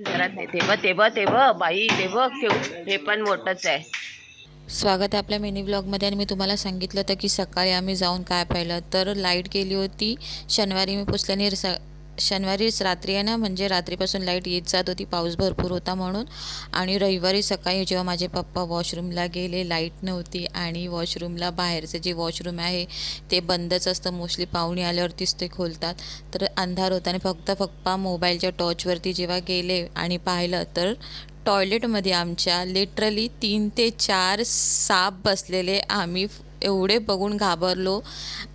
घरात नाही. ते बघ ते बघ ते बघ बाई ते बघ हे पण मोठंच आहे. स्वागत आहे आपल्या मिनी ब्लॉगमध्ये आणि मी तुम्हाला सांगितलं होतं की सकाळी आम्ही जाऊन काय पाहिलं. तर लाइट गेली होती. शनिवारी मी पुसल्याने स शनिवारीच रात्री आहे ना म्हणजे रात्रीपासून लाइट येत जात होती. पाऊस भरपूर होता म्हणून. आणि रविवारी सकाळी जेव्हा माझे पप्पा वॉशरूमला गेले लाइट नव्हती आणि वॉशरूमला बाहेरचं जे वॉशरूम आहे ते बंदच असतं. मोस्टली पाहुणे आल्यावरतीच ते खोलतात. तर अंधार होता आणि फक्त पप्पा मोबाईलच्या टॉर्चवरती जेव्हा गेले आणि पाहिलं तर टॉयलेटमध्ये आमच्या लिटरली तीन ते चार साप बसलेले. आम्ही एवढे बघून घाबरलो.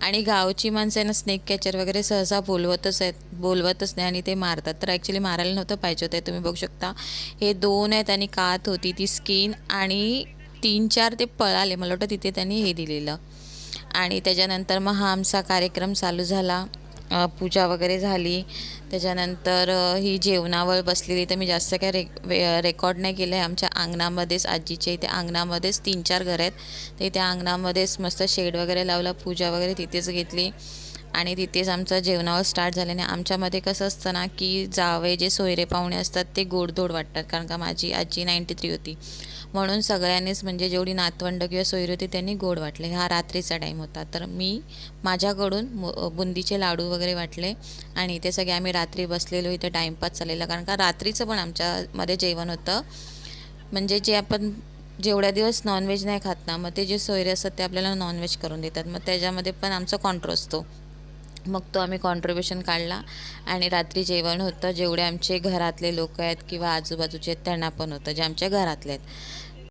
आणि गावची माणसं आहे ना स्नेक कॅचर वगैरे सहसा बोलवतच आहेत बोलवतच नाही आणि ते मारतात. तर ॲक्च्युली मारायला नव्हतं पाहिजे होतं तुम्ही बघू शकता. हे दोन आहेत आणि कात होती ती स्किन आणि तीन चार ते पळाले. मला वाटतं तिथे त्यांनी हे दिलेलं. आणि त्याच्यानंतर मग हा आमचा कार्यक्रम चालू झाला. पूजा वगैरे झाली. त्याच्यानंतर ही जेवणावर बसलेली तर मी जास्त काय रे वे- रेकॉर्ड नाही केलं आहे आमच्या अंगणामध्येच आजीच्या इथे अंगणामध्येच तीन चार घर आहेत. तर त्या अंगणामध्येच मस्त शेड वगैरे लावला पूजा वगैरे तिथेच घेतली. आणि तिथेच आमचं जेवणावर स्टार्ट झाल्याने आमच्यामध्ये कसं असतं ना की जावे जे सोयरे पाहुणे असतात ते गोडधोड वाटतात. कारण का माझी आजी नाईंटी थ्री होती. म्हणून सगळ्यांनीच म्हणजे जेवढी नातवंड किंवा सोयरी होती त्यांनी गोड वाटले. हा रात्रीचा टाईम होता. तर मी माझ्याकडून बुंदीचे लाडू वगैरे वाटले. आणि ते सगळे आम्ही रात्री बसलेलो इथं टाईमपास चाललेला. कारण का रात्रीचं पण आमच्यामध्ये जेवण होतं. म्हणजे जे आपण जेवढ्या दिवस नॉनव्हेज नाही खात ना मग ते जे सोयरे असतात ते आपल्याला नॉनव्हेज करून देतात. मग त्याच्यामध्ये पण आमचा कॉन्ट्रो असतो. मग तो आम्ही कॉन्ट्रीब्युशन काढला. आणि रात्री जेवण होतं. जेवढे आमचे घरातले लोक आहेत किंवा आजूबाजूचे आहेत त्यांना पण होतं. जे आमच्या घरातले आहेत.